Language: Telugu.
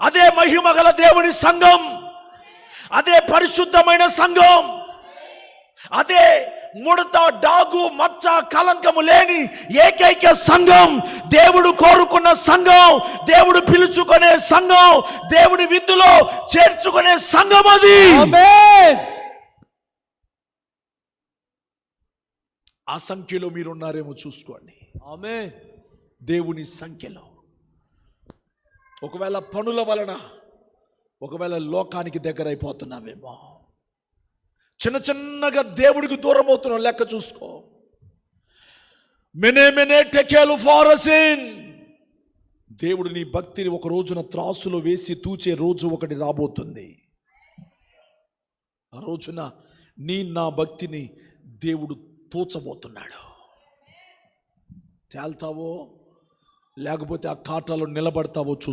అదే మహిమ గల దేవుని సంఘం. అదే పరిశుద్ధమైన సంఘం. అదే ముడత డాగు మచ్చ కలంకము లేని ఏకైక సంఘం. దేవుడు కోరుకున్న సంఘం దేవుడు పిలుచుకునే సంఘం దేవుడి విందులో చేర్చుకునే సంఘం అది. ఆ సంఖ్యలో మీరు ఉన్నారేమో చూసుకోండి. ఆమేన్. దేవుని సంఖ్యలో. ఒకవేళ పనుల వలన ఒకవేళ లోకానికి దగ్గర అయిపోతున్నామేమో చిన్న చిన్నగా దేవుడికి దూరం అవుతున్నావు లెక్క చూసుకో. మెనే మెనే టెకేలు ఫారసిన్. దేవుడు నీ భక్తిని ఒక రోజున త్రాసులో వేసి తూచే రోజు ఒకటి రాబోతుంది. ఆ రోజున నీ నా భక్తిని దేవుడు తూచబోతున్నాడు. తేల్తావో లేకపోతే ఆ కాటాలో నిలబడతావో చూసుకో.